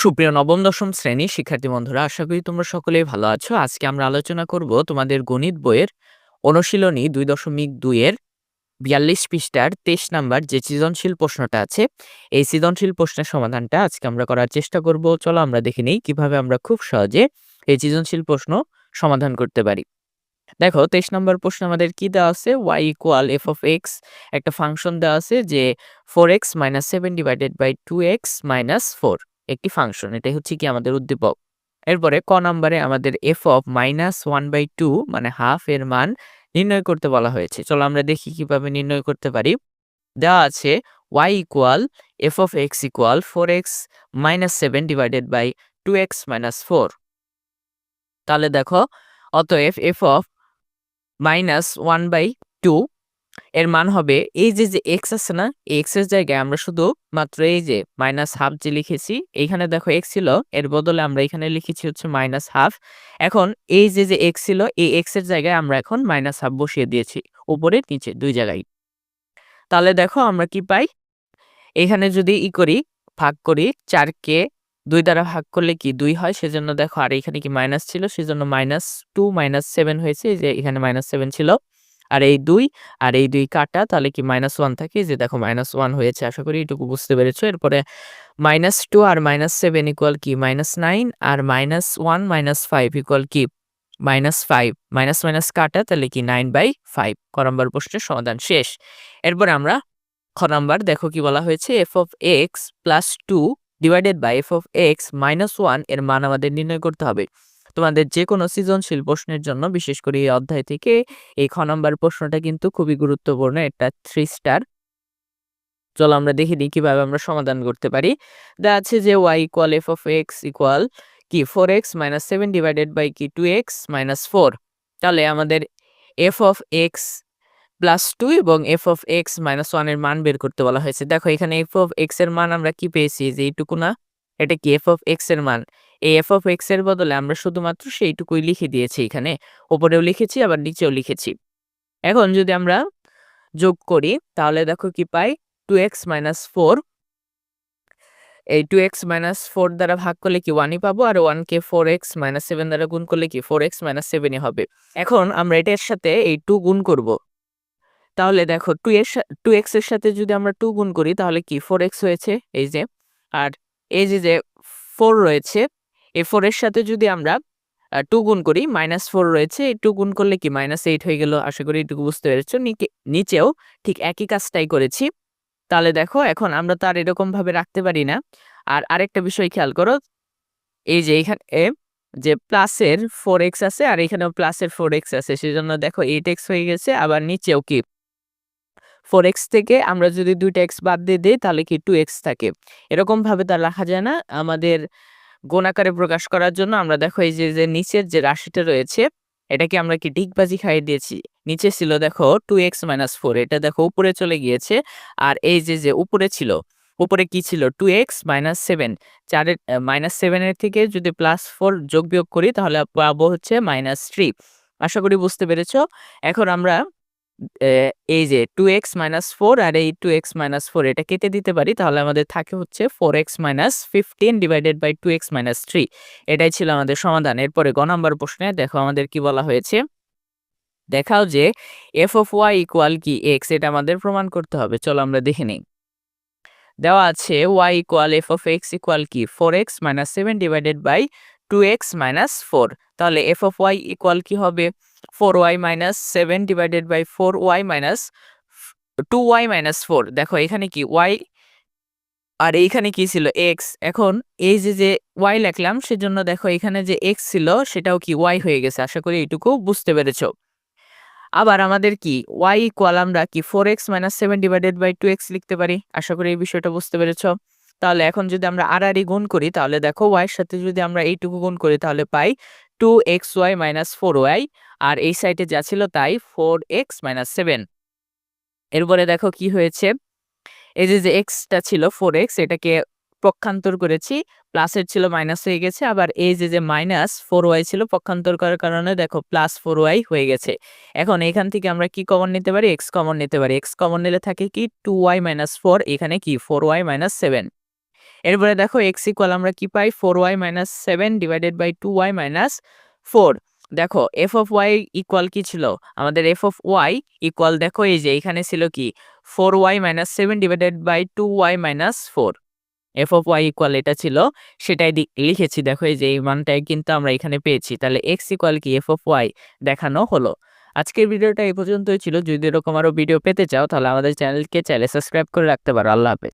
সুপ্রিয় নবম, দশম শ্রেণির শিক্ষার্থী বন্ধুরা, আশা করি তোমরা সকলেই ভালো আছো। আজকে আমরা আলোচনা করব তোমাদের গণিত বইয়ের অনুশীলনী দুই দশমিক দুইয়ের বিয়াল্লিশ পৃষ্ঠার তেইশ নাম্বার যে সৃজনশীল প্রশ্নটা আছে, এই সৃজনশীল প্রশ্নের সমাধানটা আজকে আমরা করার চেষ্টা করব। চলো আমরা দেখে নিই কীভাবে আমরা খুব সহজে এই সৃজনশীল প্রশ্ন সমাধান করতে পারি। দেখো, তেইশ নম্বর প্রশ্ন আমাদের কি দেওয়া আছে? Y equal f of x একটা ফাংশন দেওয়া আছে যে four x minus seven divided by two x minus four একটি ফাংশন এটাই হচ্ছে কি আমাদের উদ্দীপক। এরপরে ক নম্বরে আমাদের f of minus one by two মানে হাফ এর মান নির্ণয় করতে বলা হয়েছে। চলো আমরা দেখি কীভাবে নির্ণয় করতে পারি। দেওয়া আছে y equal f of x equal four x minus seven divided by two x minus four তাহলে দেখো, অতএব f of minus one by two এর মান হবে এই যে যে এক্স আছে না এক্সের জায়গায় আমরা শুধু মাত্র এই যে মাইনাস হাফ যে লিখেছি, এইখানে দেখো এক্স ছিল, এর বদলে আমরা এখানে লিখেছি হচ্ছে মাইনাস হাফ এখন এই যে যে এক্স ছিল, এই এক্সের জায়গায় আমরা এখন মাইনাস হাফ বসিয়ে দিয়েছি উপরে নিচে, দুই জায়গায়। তাহলে দেখো আমরা কি পাই? এখানে যদি ই করি, ভাগ করি চারকে দুই দ্বারা ভাগ করলে কি দুই হয়? সেজন্য দেখো, আর এখানে কি মাইনাস ছিল, সেজন্য মাইনাস টু মাইনাস সেভেন হয়েছে, এই যে এখানে মাইনাস সেভেন ছিল। আর এই দুই, আর এই দুই কাটা, তাহলে কি মাইনাস ওয়ান থাকে? যে দেখো মাইনাস ওয়ান হয়েছে, আশা করি এটুকু বুঝতে পেরেছ। এরপরে মাইনাস টু আর মাইনাস সেভেন ইকুয়াল কি? মাইনাস নাইন আর minus one minus five equal কি? মাইনাস ফাইভ মাইনাস মাইনাস কাটা, তাহলে কি নাইন বাই ফাইভ ক নম্বর প্রশ্নের সমাধান শেষ। এরপরে আমরা খ নাম্বার দেখো কি বলা হয়েছে? F of x plus two divided by f of x minus ওয়ানের মান আমাদের নির্ণয় করতে হবে। তোমাদের যে কোনো সৃজনশীল প্রশ্নের জন্য, বিশেষ করে এই অধ্যায় থেকে এই খ নম্বর প্রশ্নটা কিন্তু খুবই গুরুত্বপূর্ণ, এটা থ্রি স্টার চলো আমরা দেখে নিই কীভাবে আমরা সমাধান করতে পারি। দেখা আছে যে y equal f of x equal কি four x minus seven divided by কি টু এক্স মাইনাস ফোর তাহলে আমাদের f of x plus two এবং এফ অফ এক্স মাইনাস ওয়ানের মান বের করতে বলা হয়েছে। দেখো এখানে এফ অফ এক্সের মান আমরা কি পেয়েছি? যে এইটুকু না? এটা কি এফ অফ এক্সের মান? এই এফ অফ এক্সের বদলে আমরা শুধুমাত্র সেইটুকুই লিখে দিয়েছি এখানে। ওপরেও লিখেছি, আবার নিচেও লিখেছি। এখন যদি আমরা যোগ করি, তাহলে দেখো কি পাই? টু এক্স মাইনাস ফোর এই টু এক্স মাইনাস ফোর দ্বারা ভাগ করলে কি ওয়ানই পাবো? আর ওয়ানকে ফোর এক্স মাইনাস সেভেন দ্বারা গুণ করলে কি? ফোর এক্স মাইনাস সেভেনই হবে। এখন আমরা এটার সাথে এই টু গুণ করব। তাহলে দেখো টু এর টু এক্সের সাথে যদি আমরা টু গুণ করি, তাহলে কি? ফোর এক্স হয়েছে, এই যে। আর এই যে যে ফোর রয়েছে, এই ফোরের সাথে যদি আমরা টু গুণ করি মাইনাস ফোর রয়েছে টু গুণ করলে কি মাইনাস এইট হয়ে গেল? আশা করি এটুকু বুঝতে পেরেছ। নিচেও ঠিক একই কাজটাই করেছি। তাহলে দেখো, এখন আমরা তো আর এরকমভাবে রাখতে পারি না। আর আরেকটা বিষয় খেয়াল করো, এই যে এখানে যে প্লাসের ফোর এক্স আছে, আর এখানেও প্লাসের ফোর এক্স আছে। সেজন্য দেখো এইট এক্স হয়ে গেছে, আবার নিচেও কি? ফোর এক্স থেকে আমরা যদি দুইটা এক্স বাদ দিয়ে দিই, তাহলে কি টু এক্স থাকে। এরকমভাবে তা রাখা যায় না। আমাদের গোনাকারে প্রকাশ করার জন্য আমরা দেখো এই যে নিচের যে রাশিটা রয়েছে, এটাকে আমরা কি ডিগবাজি খাইয়ে দিয়েছি। নিচে ছিল দেখো টু এক্স মাইনাস ফোর এটা দেখো উপরে চলে গিয়েছে। আর এই যে যে উপরে ছিল, উপরে কি ছিল? টু এক্স মাইনাস সেভেন চারের মাইনাস সেভেনের থেকে যদি প্লাস ফোর যোগ বিয়োগ করি, তাহলে পাবো হচ্ছে মাইনাস থ্রি আশা করি বুঝতে পেরেছ। এখন আমরা এই যে টু এক্স মাইনাস ফোর আর এই টু এক্স মাইনাস ফোর এটা কেটে দিতে পারি, তাহলে আমাদের থাকে হচ্ছে four x minus fifteen divided by two x minus three এটাই ছিল আমাদের সমাধান। এরপরে গ নাম্বার প্রশ্নে দেখো আমাদের কি বলা হয়েছে। দেখাও যে এফ অফ ওয়াই ইকুয়াল কি এক্স এটা আমাদের প্রমাণ করতে হবে। চলো আমরা দেখে নিই। দেওয়া আছে y equal f of x equal কি? Four x minus seven divided by two x minus four তাহলে এফ অফ ওয়াই ইকুয়াল কি হবে? Four y minus seven divided by four y minus two y minus four দেখো, এখানে কি Y আর এইখানে কি ছিল? এক্স এখন এই যে যে ওয়াই লিখলাম, সেজন্য দেখো এখানে যে এক্স ছিল, সেটাও কি ওয়াই হয়ে গেছে। আশা করি এইটুকু বুঝতে পেরেছ। আবার আমাদের কি ওয়াই ইকুয়াল আমরা কি four x minus seven divided by two x লিখতে পারি? আশা করি এই বিষয়টা বুঝতে পেরেছ। তাহলে এখন যদি আমরা আর আর গুণ করি, তাহলে দেখো ওয়াইয়ের সাথে যদি আমরা এইটুকু গুণ করি, তাহলে পাই two x y minus four y আর এই সাইডে যা ছিল তাই ফোর এক্স মাইনাস সেভেন এরপরে দেখো কি হয়েছে? এই যে যে এক্সটা ছিল ফোর এক্স এটাকে পক্ষান্তর করেছি প্লাসের ছিল মাইনাস হয়ে গেছে, আবার এই যে যে মাইনাস ফোর ওয়াই ছিল পক্ষান্তর করার কারণে দেখো প্লাস ফোর ওয়াই হয়ে গেছে। এখন এখান থেকে আমরা কি কমন নিতে পারি? এক্স কমন নিতে পারি। এক্স কমন নিলে থাকে কি? টু ওয়াই মাইনাস ফোর এখানে কি? ফোর ওয়াই মাইনাস সেভেন এরপরে দেখো এক্স ইকুয়াল আমরা কি পাই? Four y minus seven divided by two y minus four দেখো এফ অফ ওয়াই ইকুয়াল কি ছিল? আমাদের এফ অফ ওয়াই ইকুয়াল দেখো, এই যে এখানে ছিল কি? Four y minus seven divided by two y minus four f of y equal এটা ছিল, সেটাই লিখেছি। দেখো, এই যে এই মানটাই কিন্তু আমরা এখানে পেয়েছি। তাহলে এক্স ইকুয়াল কি? এফ অফ ওয়াই দেখানো হলো। আজকের ভিডিওটা এই পর্যন্তই ছিল। যদি এরকম আরও ভিডিও পেতে চাও, তাহলে আমাদের চ্যানেলকে চাইলে সাবস্ক্রাইব করে রাখতে পারো। আল্লাহ হাফেজ।